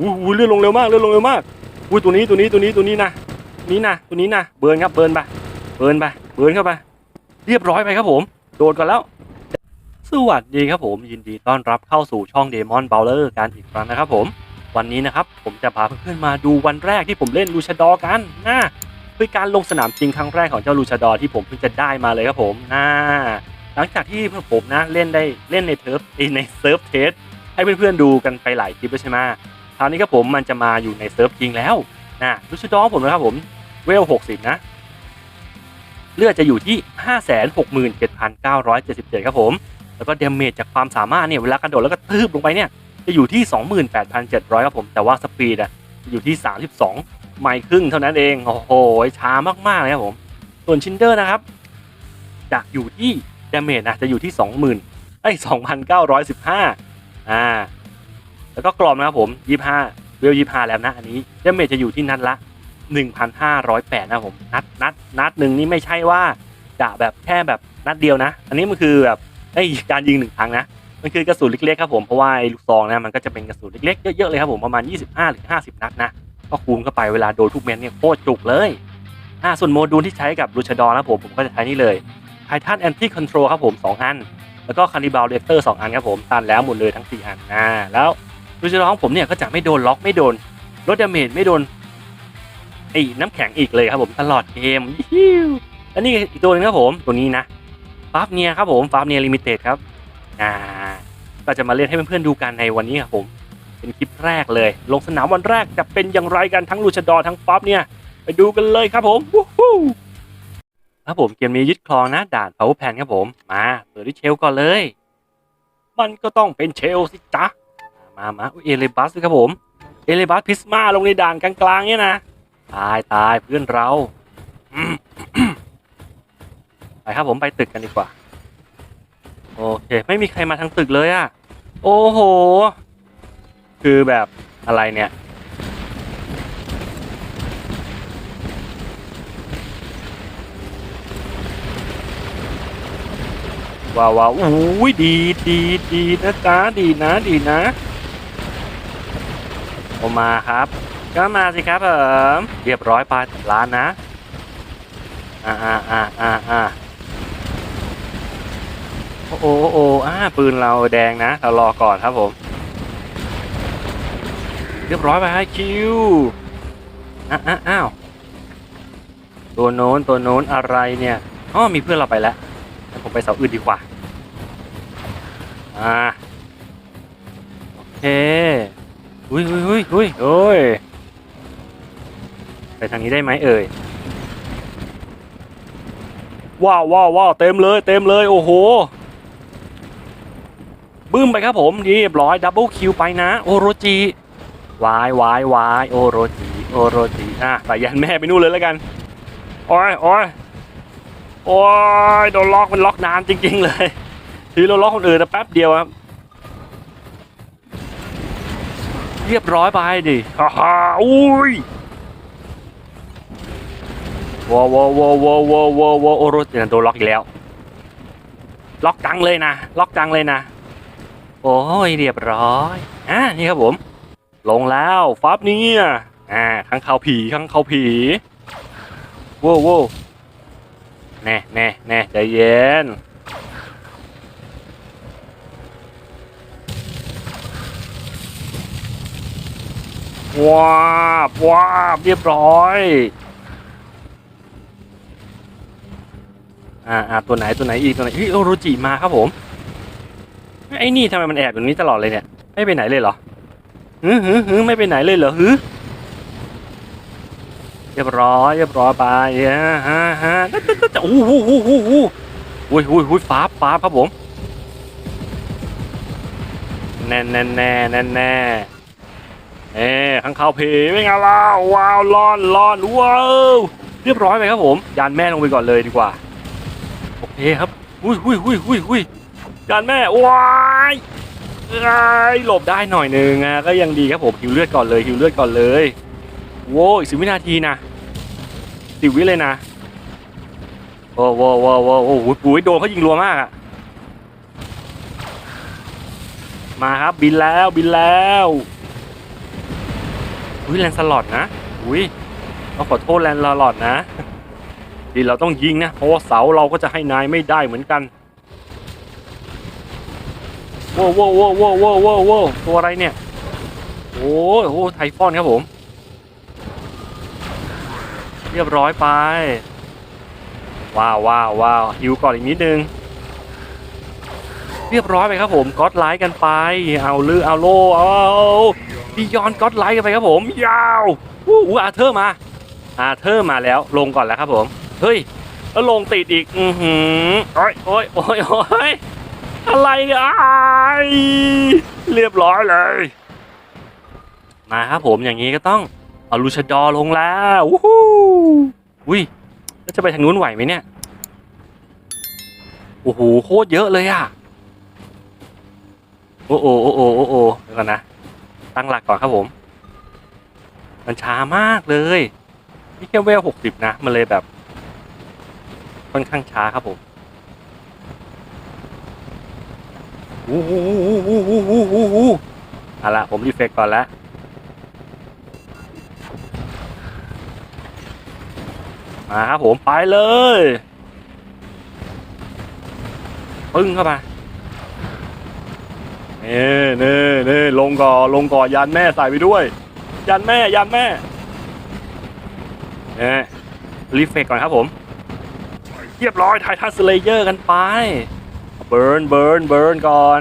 อ้โหเลื่อนลงเร็วมากเลื่อนลงเร็วมากอุ้ยตัวนี้ตัวนี้ตัวนี้ตัวนี้นะนี้นะตัวนี้นะเบิร์นครับเบิร์นไปเบิร์นไปเบิร์นเข้าไปเรียบร้อยไปครับผม โดดก่อนแล้ว สวัสดีครับผม ยินดีต้อนรับเข้าสู่ช่องเดมอนเบลเลอร์การอีกครั้งนะครับผม วันนี้นะครับ ผมจะพาเพื่อนๆมาดูวันแรกที่ผมเล่นลูชาดอร์กันนะคือการลงสนามจริงครั้งแรกของเจ้าลูชาดอร์ที่ผมเพิ่งจะได้มาเลยครับผมนะหลังจากที่เพื่อนผมนะเล่นได้เล่นในเทิร์ฟในเซิร์ฟเทสให้เพื่อนๆดูกันไปหลายคลิปแล้วใช่ไหมาวนี้ครับผมมันจะมาอยู่ในเซิร์ฟจริงแล้วนะลูชาดอผมนะครับผมเวล60 นะ เลือดจะอยู่ที่ 567,977 ครับผม แล้วก็เดเมจจากความสามารถเนี่ยเวลากระโดดแล้วก็ทืบลงไปเนี่ยจะอยู่ที่ 28,700 ครับผม แต่ว่าสปีดอะอยู่ที่ 32 ไมล์ครึ่งเท่านั้นเอง โอ้โห ช้ามากๆเลยครับผม ส่วนชินเดอร์นะครับ จะอยู่ที่เดาเมจนะ จะอยู่ที่ 20,000ไอ้ย2,915 อ่า แล้วก็กรอมนะครับผม 25 เวล 25 แล้วนะ อันนี้เดเมจจะอยู่ที่นัดละ 1,508 นะผม นัดนัดนัดหนึ่งนี่ไม่ใช่ว่าจะแบบแค่แบบนัดเดียวนะ อันนี้มันคือแบบไอ้การยิงหนึ่งครั้งนะ มันคือกระสุนเล็กๆครับผม เพราะว่าไอ้ลูกซองนะมันก็จะเป็นกระสุนเล็กๆเยอะๆเลยครับผม ประมาณ 25หรือ50 นัดนะ ก็คูณเข้าไปเวลาโดนทุกเม็ดเนี่ยโคตรจุกเลยอ่าส่วนโมดูลที่ใช้กับลูชาดอร์นะผมผมก็จะใช้นี่เลยไททันแอนตี้คอนโทรลครับผม 2 อัน แล้วก็คาริบาลเลเตอร์2อันครับผม ตันแล้วหมดเลยทั้ง 4 อันอ่าแล้ว ลูชาดอร์ของผมเนี่ยก็จะไม่โดนล็อกไม่โดนลดดาเมจไม่โดนไอ้น้ำแข็งอีกเลยครับผมตลอดเกมยิวอันนี้อีกตัวหนึงครับผมตัวนี้นะฟาฟเนียครับผมฟาฟเนียลิมิเต็ดครับอ่าก็จะมาเล่นให้เพื่อนๆดูกันในวันนี้ครับผม เป็นคลิปแรกเลย ลงสนามวันแรกจะเป็นอย่างไรกันทั้งลูชดอร์ทั้งป๊อปเนี่ย ไปดูกันเลยครับผมวู้ฮู้ครับผมเกมนี้ยึดครองนะด่าน power pan ครับผม มาเปิดด้วยเชลก่อนเลย มันก็ต้องเป็นเชลสิจ๊ะ มามาเอเลบัสครับผม เอเลบัสพิสมาลงในด่านกลางๆเนี่ยนะ ตายตายเพื่อนเราไปครับผมไปตึกกันดีกว่า โอเค ไม่มีใครมาทางตึกเลยอะ่ะโอ้โห คือแบบอะไรเนี่ยว้าวว้าวอุ้ยดีดีดีนะจ๊ะดีนะดีนะ โอมาครับ ก็มาสิครับผมเรียบร้อยไปร้านนะอ่าอ่าอ่าอ่าอ่าโอ้โอโอ้อ่าปืนเราแดงนะเรารอก่อนครับผม เรียบร้อยไปให้คิวอะอะอ้าวตัวโน้นตัวโน้นอะไรเนี่ยอ๋อมีเพื่อนเราไปแล้วงั้นผมไปเสาอื่นดีกว่า อ่า โอเค อุ้ยอุ้ยอุ้ยอุ้ยโอ้ยไปทางนี้ได้ไหมเอ่ยว้าวว้าวว้าวเต็มเลยเต็มเลยโอ้โหบึ้มไปครับผมเรียบร้อยดับเบิลคิวไปนะโอโรจิวายวายวายโอโรจิโอโรจิอะส่ยันแม่ไปนู่นเลยแล้วกันโอ้ยโอ้ยโอ้ยโดนล็อกมันล็อกนานจริง ๆ เลยทีเราล็อกคนอื่นนะแป๊บเดียวครับ เรียบร้อยไปดิฮ่าฮ่าอุ้ยว้าวว้าวว้าวว้าวว้าวว้าวว้าวโอโรจิโดนล็อกอีกแล้ว ล็อกจังเลยนะ ล็อกจังเลยนะ โอ้ยเรียบร้อย อ่านี่ครับผม ลงแล้วฟับเนี่ยอ่าข้างเขาผีข้างเขาผีโว้วโว้วแน่แน่แน่ใจเย็น ว้าบว้าบเรียบร้อยอ่าอ่าตัวไหนตัวไหนอีกตัวไหนเฮ้ยโอโรจิมาครับผมไอ้นี่ทำไมมันแอบอย่างนี้ตลอดเลยเนี่ยไม่ไปไหนเลยเหรอฮึฮึฮึไม่ไปไหนเลยเหรอฮึเรียบร้อยเรียบร้อยไปฮะฮะฮะโอ้โหโอ้โหโอ้โหโอ้โอ้ยโอ้ยฟ้าฟ้าครับผมแน่แน่แน่แน่แน่ เอ๊ข้างเขาผีไม่ไงล่ะว้าวร้อนร้อนว้าวเรียบร้อยไปครับผมยานแม่ลงไปก่อนเลยดีกว่าโอเคครับอุ้ยอุ้ยอุ้ยอุ้ยอุ้ยจานแม่ว้ายไอ้ายหลบได้หน่อยนึงอะก็ยังดีครับผมหิวเลือดก่อนเลยหิวเลือดก่อนเลยโว้ยสิบวินาทีนะสิบวิเลยนะโอ้โหโว้โว้โอ้โหปุ๋ยโดนเขายิงรัวมากอะมาครับบินแล้วบินแล้ว อุ้ยแลนสลอดนะ อุ้ยต้องขอโทษแลนสลอดนะที่เราต้องยิงนะ เพราะว่าเสาเราก็จะให้นายไม่ได้เหมือนกันโว้วโว้วโว้วโว้วโว้วโว้วโว้วตัวอะไรเนี่ย โอ้โอ้ไทฟอนครับผม เรียบร้อยไป ว้าวว้าวว้าวฮิวก่อนอีกนิดนึง เรียบร้อยไปครับผมก็อดไลท์กันไป เอาลือเอาโลเอา บิยอนก็อดไลท์กันไปครับผม ยาวอู้หูอาเธอร์มาอาเธอร์มาแล้วลงก่อนแล้วครับผม เฮ้ยแล้วลงติดอีก อือหือโอ้ยโอ้ยโอ้ยโอ้ยอะไรเนี่ยอ้ายเรียบร้อยเลย มาครับผมอย่างนี้ก็ต้องเอาลูชดอลงแล้ววู้ฮู้อุ้ยแล้วจะไปทางนู้นไหวไหมเนี่ยโอ้โหโคตรเยอะเลยอะโอ้โอโอ้โอโอ้โอเดี๋ยวก่อนนะ ตั้งหลักก่อนครับผม มันช้ามากเลยนี่แค่เวลหกสิบนะ มันเลยแบบ ค่อนข้างช้าครับผมอู้หูอู้หูอู้หูอู้หูเอาละผมรีเฟกก่อนแล้วมาครับผมไปเลย ปึ้งเข้าไปเน่เน่เน่ลงก่อลงก่อยันแม่ใส่ไปด้วย ยันแม่ยันแม่เน่รีเฟกก่อนครับผมเรียบร้อยไททันสเลเยอร์กันไปเบิร์นเบิร์นเบิร์นก่อน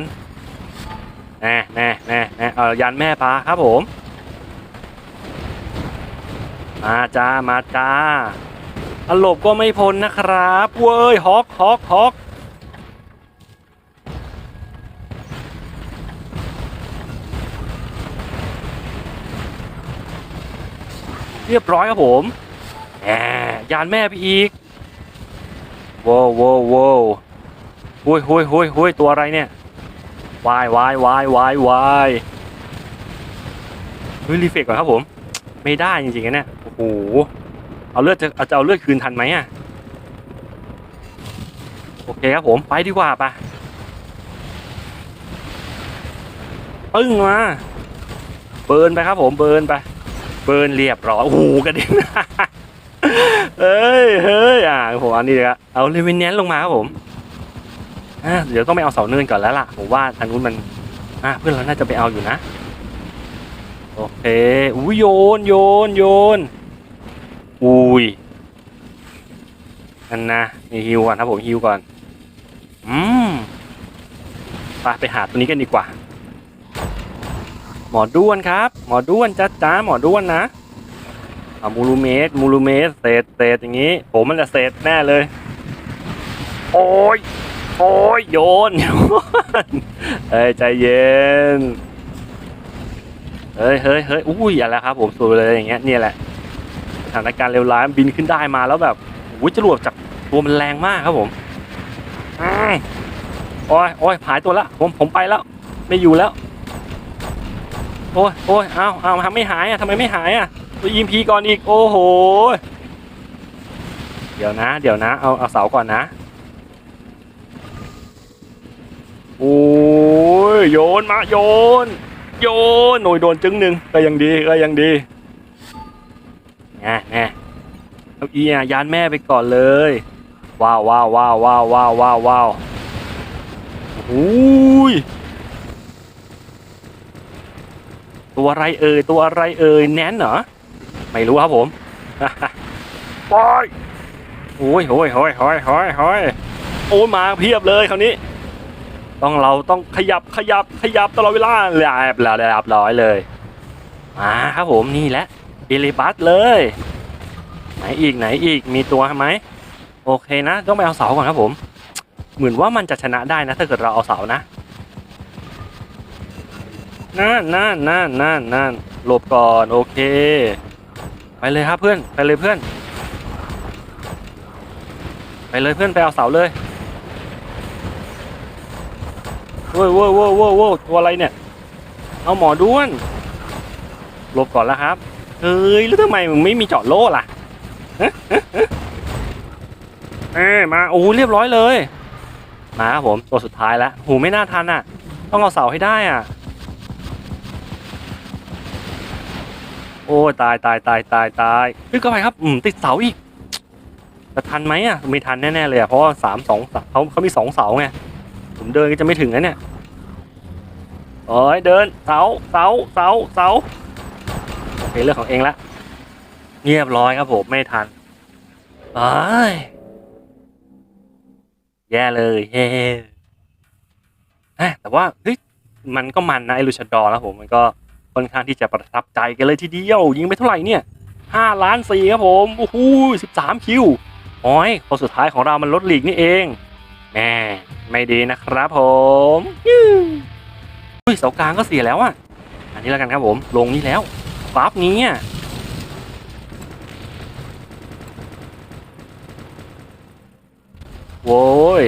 แน่แน่แน่แน่เออยันแม่ปลาครับผม มาจ้ามาจ้าอลบก็ไม่พ้นนะครับเว้ยฮอกฮอกฮอก รียบร้อยครับผมแหมยานแม่ไปอีกว้าวว้วว้วหุยหุยหุยหุยตัวอะไรเนี่ยวายวายวายวายวายเฮ้ยรีเฟกก่อนครับผม ไม่ได้จริงๆนะเนี่ยโอ้โหเอาเลือดจะจะเอาเลือดคืนทันไหมอะโอเคครับผมไปดีกว่าปะปึ้งมาเบิร์นไปครับผมเบิร์นไป เบิร์นเรียบร้อยโอ้โหกระเด็นเอ้ยเฮ้ยอะผมอานี่เลยครับเอาเลเวนแนนลงมาครับผมอะเดี๋ยวต้องไปเอาเสาเนินก่อนแล้วล่ะผมว่าทางนู้นมันอะเพื่อนเราน่าจะไปเอาอยู่นะโอเคอุ้ยโยนโยนโยนอุ้ยนั่นนะนี่ฮิวก่อนครับผมฮิวก่อนอืมไปไปหาตัวนี้กันดีกว่า หมอด้วนครับ หมอด้วนจ้าจ้าหมอด้วนนะเอามูลูเมสมูลูเมสเศษเศษอย่างนี้ ผมมันจะเศษแน่เลย โอ้ยโอ้ยโยนโยนเฮ้ยใจเย็นเฮ้ยเฮ้ยเฮ้ยอุ้ยอะไรครับผมสวยเลยอย่างเงี้ยเนี่ยแหละสถานการณ์เลวร้ายมันบินขึ้นได้มาแล้วแบบโอ้ยจรวดจากตัวมันแรงมากครับผมอืมโอ้ยโอ้ยหายตัวละผมผมไปแล้ว ไม่อยู่แล้ว โอ้ยโอ้ยเอาเอาทำไม่หายอะทำไมไม่หายอะตัวยิมพีก่อนอีก โอ้โห เดี๋ยวนะ เดี๋ยวนะ เอา เอาเสาก่อนนะ โอ้ย โยนมา โยน โยน หน่อยโดนจึงหนึ่งก็ยังดี ก็ยังดีแน่แน่เอาอีอะยานแม่ไปก่อนเลย ว้าวว้าวว้าวว้าวว้าวว้าวว้าวโอ้ย ตัวอะไรเอ่ยตัวอะไรเอ่ยแนนเหรอไม่รู้ครับผมปอยโอ้ยโอ้ยโอ้ยโอ้ยโอ้ยโอ้ยโอ้ยมาเพียบเลยคราวนี้ ต้องเราต้องขยับขยับขยับตลอดเวลาเรียบร้อยเรียบร้อยเลยมาครับผมนี่แหละเอลิบัสเลยไหนอีกไหนอีกมีตัวไหมโอเคนะ ต้องไปเอาเสาก่อนครับผม เหมือนว่ามันจะชนะได้นะ ถ้าเกิดเราเอาเสานะ นั่นนั่นนั่นนั่นนั่นหลบก่อนโอเค ไปเลยครับเพื่อนไปเลยเพื่อน ไปเลยเพื่อนไปเอาเสาเลยโว้ยโว้ยโว้ยโว้ยโว้ยตัวอะไรเนี่ย เอาหมอด้วนหลบก่อนแล้วครับเฮ้ยแล้วทำไมมึงไม่มีเจาะโล่ล่ะเอ้มาโอ้เรียบร้อยเลย มาครับผมตัวสุดท้ายแล้วหูไม่น่าทันอะ ต้องเอาเสาให้ได้อะ โอ้ยตายตายตายตายตายเฮ้ยก็ไปครับ อืมติดเสาอีกจะทันไหมอะไม่ทันแน่ๆเลยอะเพราะว่าสามสองเขาเขามีสองเสาไงผมเดินก็จะไม่ถึงนะเนี่ยโอ้ยเดินเสาเสาเสาเสาโอเคเรื่องของเองละเรียบร้อยครับผมไม่ทันเอ้ยแย่เลยเฮ้เอ้ยแต่ว่าเฮ้ยมันก็มันนะไอลูชาดอร์แล้วผมมันก็ ค่อนข้างที่จะประทับใจกันเลยทีเดียว ยิงไปเท่าไหร่เนี่ยห้าล้านสี่ครับผมโอ้โหสิบสามคิวโอ้ยคนสุดท้ายของเรามันลดหลีกนี่เองแหมไม่ดีนะครับผมยูอุ้ยเสากลางก็เสียแล้วอะ อันนี้แล้วกันครับผม ลงนี่แล้วปั๊บนี้อะโว้ย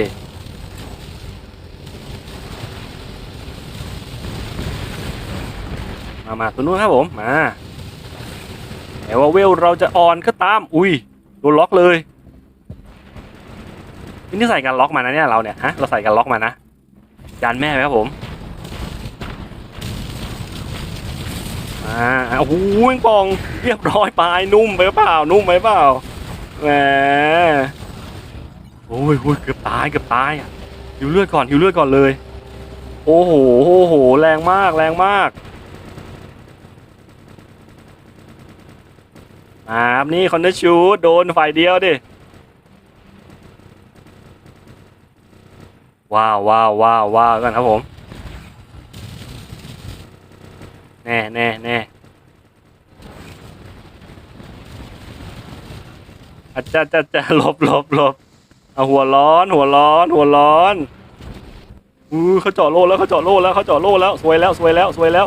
ามาตัวนู้นครับผมมาแต่ว่าเวลเราจะออนก็ตาม อุ้ยโดนล็อกเลยนี่ใส่กันล็อกมานะเนี่ยเราเนี่ยฮะเราใส่กันล็อกมานะจานแม่ไหมครับผมอ่าโอ้โหแมงปองเรียบร้อยไปนุ่มไปเปล่านุ่มไปเปล่าแหมโอ้ยโอ้ยเกือบตายเกือบตายอะหิวเลือดก่อนหิวเลือดก่อนเลย โอ้โหโอ้โหแรงมากแรงมาก อ่าครับนี่คอนเนอร์ชูโดนฝ่ายเดียวดิ ว้าวว้าวว้าวว้าวกันครับผม แน่แน่แน่อาจจะจะจะหลบหลบหลบเอาหัวร้อน หัวร้อน หัวร้อนอู้เขาเจาะโล่แล้วเขาเจาะโล่แล้วเขาเจาะโล่แล้วสวยแล้วสวยแล้วสวยแล้ว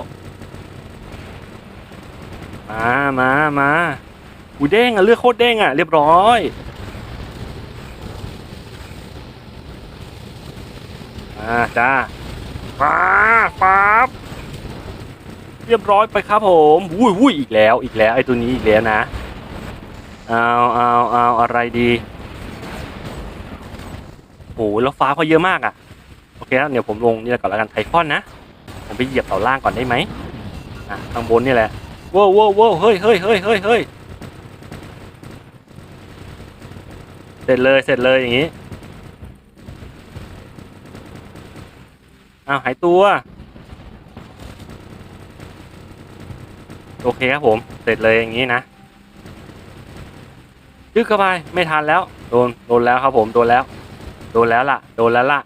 มามามา อูเด้งอะเลือกโคตรเด้งอะเรียบร้อยอ่าจ้าฟ้าฟ้าบเรียบร้อยไปครับผมวุ้ยวุ้ยอีกแล้วอีกแล้วไอ้ตัวนี้อีกแล้วนะเอาเอาเอาอะไรดีโอ้โหแล้วฟ้าเขาเยอะมากอะโอเคแล้วเดี๋ยวผมลงนี่แหละก่อนแล้วกันไทคอนนะผมไปเหยียบเสาล่างก่อนได้ไหมอะข้างบนนี่แหละว้าวว้าวว้าวเฮ้ยเฮ้ยเฮ้ยเฮ้ยเฮ้ย เส ร็จเลยเสร็จเลยอย่างนี้อ้าวหายตัว โอเคครับผม เสร็จเลยอย่างนี้นะยึกเข้าไปไม่ทันแล้ว โดนโดนแล้วครับผมโดนแล้ว โดนแล้วล่ะ โดนแล้วล่ะ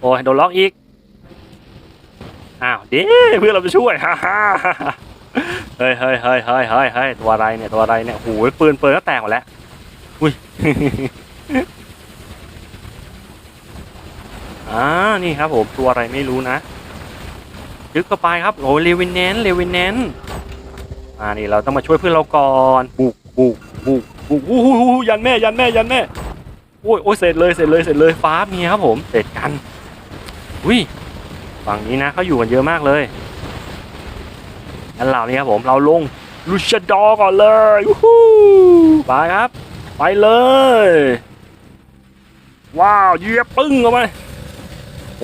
โอ้ยโดนล็อกอีกอ้าวเด้เพื่อเราไปช่วยฮ่าฮ่าฮ่า เฮ้ยเฮ้ยเฮ้ยเฮ้ยเฮ้ยเฮ้ยตัวอะไรเนี่ยตัวอะไรเนี่ยโอ้ยปืนปืนก็แตกหมดแล้วอุ้ยอ่านี่ครับผมตัวอะไรไม่รู้นะยึกเข้าไปครับโอ้ยเลวินแนนเลวินแนนอ่านี่เราต้องมาช่วยเพื่อนเราก่อนบุกบุกบุกบุกอู้หูหูยันแม่ยันแม่ยันแม่โอ้ยโอ้ยเสร็จเลยเสร็จเลยเสร็จเลยฟ้ามีครับผมเสร็จกันอุ้ยฝั่งนี้นะเขาอยู่กันเยอะมากเลย งั้นเรานี่ครับผมเราลงลูชดอร์ก่อนเลยวู้ฮู้ไปครับ ไปเลย ว้าวเยียบปึ้งเข้าไป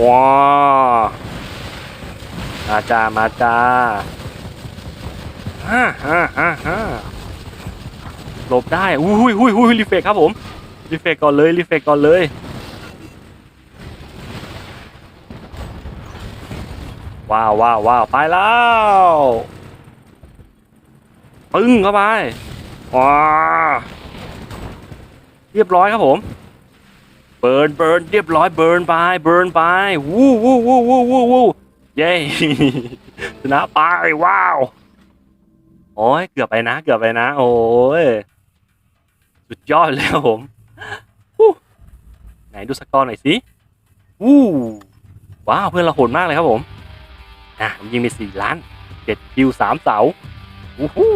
ว้าวมาจ้ามาจ้าฮ่าฮ่าฮ่าฮ่าหลบได้อุ้ยอุ้ยอุ้ยรีเฟกครับผมรีเฟกก่อนเลยรีเฟกก่อนเลยว้าวว้าวว้าวไปแล้ว ปึ้งเข้าไปว้าเรียบร้อยครับผม เบิร์นเบิร์นเรียบร้อยเบิร์นไปเบิร์นไปวู้วู้วู้วู้วู้วู้เย้ชนะไปว้าวโอ้ยเกือบไปนะ เกือบไปนะ โอ้ยสุดยอดเลยครับผมไหนดูสกอร์หน่อยสิวู้ว้าวเพื่อนเราโหดมากเลยครับผมอะยิงไปสี่ล้านเจ็ดคิวสามเสาอู้หู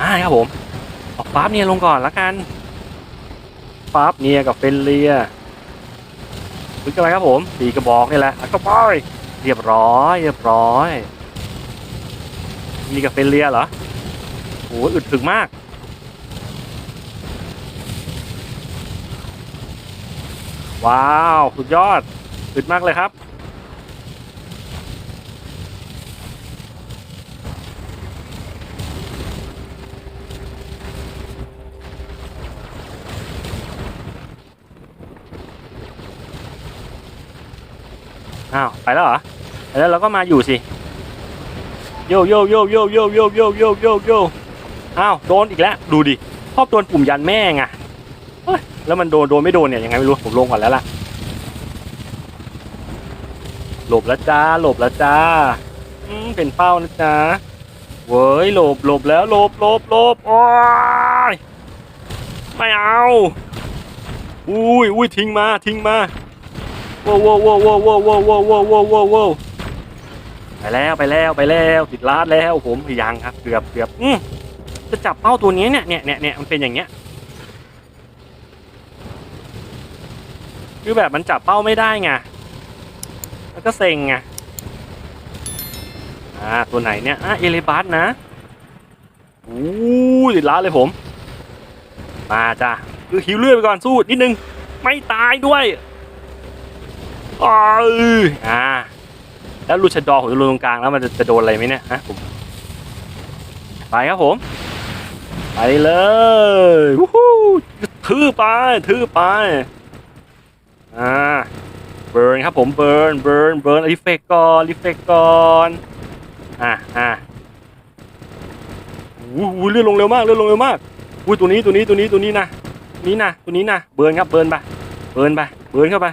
อ่าครับผมออกฟาบเนียลงก่อนละกันฟาบเนียกับเฟนเลียถึงกันไปครับผมสีกระบอกนี่แหละแล้วก็ไปเรียบร้อย เรียบร้อย มีกับเฟนเลียเหรอโอ้อึดถึกมากว้าว สุดยอดอึดมากเลยครับ อ้าวไปแล้วเหรอแล้วเราก็มาอยู่สิโยโยโยโยโยโยโยโยโยโยอ้าวโดนอีกแล้วดูดิชอบโดนปุ่มยันแม่งอะแล้วมันโดนโดนไม่โดนเนี่ยยังไงไม่รู้ผมลงก่อนแล้วล่ะหลบแล้วจ้าหลบแล้วจ้าอืมเป็นเป้านะจ๊ะเว้ยหลบหลบแล้วหลบหลบหลบโอ้ยไม่เอาอุ้ยอุ้ยทิ้งมาทิ้งมา ว้วว้าวว้วว้าวว้วว้าวว้วว้าวว้วว้าวว้าวไปแล้วไปแล้วไปแล้วติดลาดแล้วผมยังครับเกือบเกือบอืมจะจับเป้าตัวนี้เนี่ยเนี่ยเนี่ยเนี่ยมันเป็นอย่างเงี้ยคือแบบมันจับเป้าไม่ได้ไงแล้วก็เซ็งไงอ่าตัวไหนเนี่ยอะเอเลบัสนะอู้ติดลาดเลยผม มาจ้ะคือหิวเลือดไปก่อนสู้นิดนึงไม่ตายด้วย อ้าวอ่า แล้วลูชดอผมจะลงตรงกลางแล้วมันจะจะโดนอะไรไหมเนี่ยฮะผมไปครับผม ไปเลยวู้ฮู้ทื่อไปทื่อไป อ่า เบิร์นครับผมเบิร์นเบิร์นเบิร์นรีเฟกก่อนรีเฟกก่อนอ่าอ่าอู้หูเลื่อนลงเร็วมากเลื่อนลงเร็วมากอุ้ยตัวนี้ตัวนี้ตัวนี้ตัวนี้นะนี้นะตัวนี้นะเบิร์นครับเบิร์นไปเบิร์นไปเบิร์นเข้าไป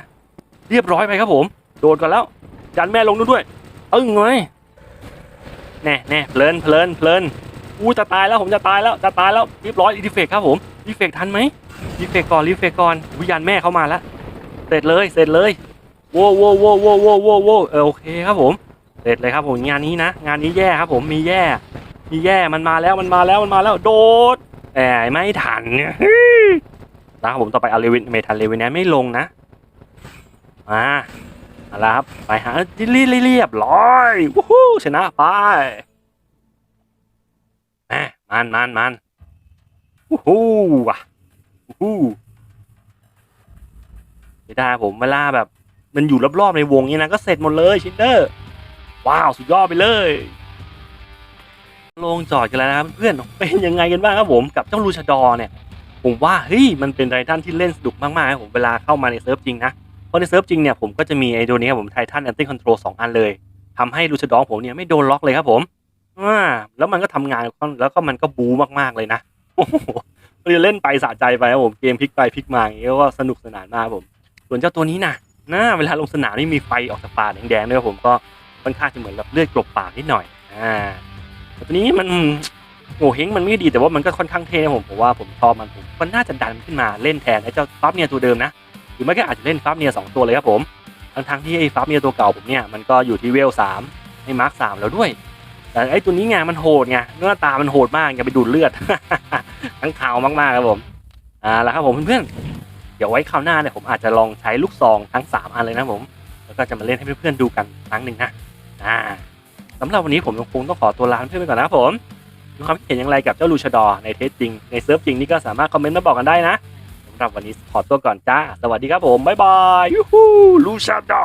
เรียบร้อยไปครับผม โดดก่อนแล้วยันแม่ลงนู่นด้วย เอ้งไงแน่แน่เพลินเพลินเพลินอู้จะตายแล้วผมจะตายแล้วจะตายแล้วเรียบร้อยรีเฟกครับผมรีเฟกทันไหมรีเฟกก่อนรีเฟกก่อนวิญญาณแม่เข้ามาแล้วเสร็จเลยเสร็จเลยโว้โว้โว้โว้โว้โว้โว้เออโอเคครับผม เสร็จเลยครับผมงานนี้นะ งานนี้แย่ครับผมมีแย่ มีแย่มันมาแล้วมันมาแล้วมันมาแล้วโดดแอบไม่ทันเนี่ยนะครับผมต่อไปเอาเลวินเมทันเลวินแนไม่ลงนะ มาเอาละครับ ไปหาเรียเรียบร้อยวู้ฮู้ชนะไปแหมมันมันมันวู้ฮู้ว่ะวู้ฮู้ไม่ได้ผมเวลาแบบ มันอยู่รอบๆในวงนี้นะก็เสร็จหมดเลยชินเดอร์ ว้าว สุดยอดไปเลย ลงจอดกันแล้วนะครับเพื่อนเป็นยังไงกันบ้างครับผมกับเจ้าลูชาดอเนี่ย ผมว่าเฮ้ยมันเป็นไททันที่เล่นสนุกมากๆครับผมเวลาเข้ามาในเซิร์ฟจริงนะ เพราะในเซิร์ฟจริงเนี่ยผมก็จะมีไอ้ตัวนี้ครับผมไททันแอนตี้คอนโทรลสองอันเลยทำให้ลูชดองผมเนี่ยไม่โดนล็อกเลยครับผมอ่าแล้วมันก็ทำงานแล้วก็มันก็บูมากๆเลยนะโอ้โหเล่นไปสะใจไปครับผมเกมพลิกไปพลิกมาอย่างเงี้ยก็สนุกสนานมากผม ส่วนเจ้าตัวนี้นะนะเวลาลงสนามนี่มีไฟออกจากปากแดงๆด้วยผมก็ค่อนข้างจะเหมือนแบบเลือดกลบปากนิดหน่อยอ่าแต่ตัวนี้มันโง่เฮงมันไม่ดีแต่ว่ามันก็ค่อนข้างเท่นะผมผมว่าผมชอบมันผมมันน่าจะดันขึ้นมาเล่นแทนไอ้เจ้าปั๊บเนี่ยตัวเดิมนะ รือไม่ก็อาจจะเล่นฟาร์มเนียสองตัวเลยครับผม ทั้งทั้งที่ไอ้ฟาร์มเนียตัวเก่าผมเนี่ยมันก็อยู่ที่เวลสามไอ้มาร์คสามแล้วด้วย แต่ไอ้ตัวนี้ไงมันโหดไงเนื้อตามันโหดมากอย่าไปดูดเลือดทั้งข่าวมากๆครับผมอ่าแล้วครับผมเพื่อนๆเดี๋ยวไว้คราวหน้าเนี่ยผมอาจจะลองใช้ลูกซองทั้งสามอันเลยนะผมแล้วก็จะมาเล่นให้เพื่อนๆดูกันครั้งหนึ่งนะอ่าสำหรับวันนี้ผมคงต้องขอตัวลาเพื่อนๆไปก่อนนะครับผมมีความคิดเห็นอย่างไรกับเจ้าลูชดอในเทสจริงในเซิร์ฟจริงนี่ก็สามารถคอมเมนต์มาบอกกันได้นะ สำหรับ วันนี้ขอตัวก่อนจ้า สวัสดีครับผม บ๊ายบายยูฮูลูชาดอ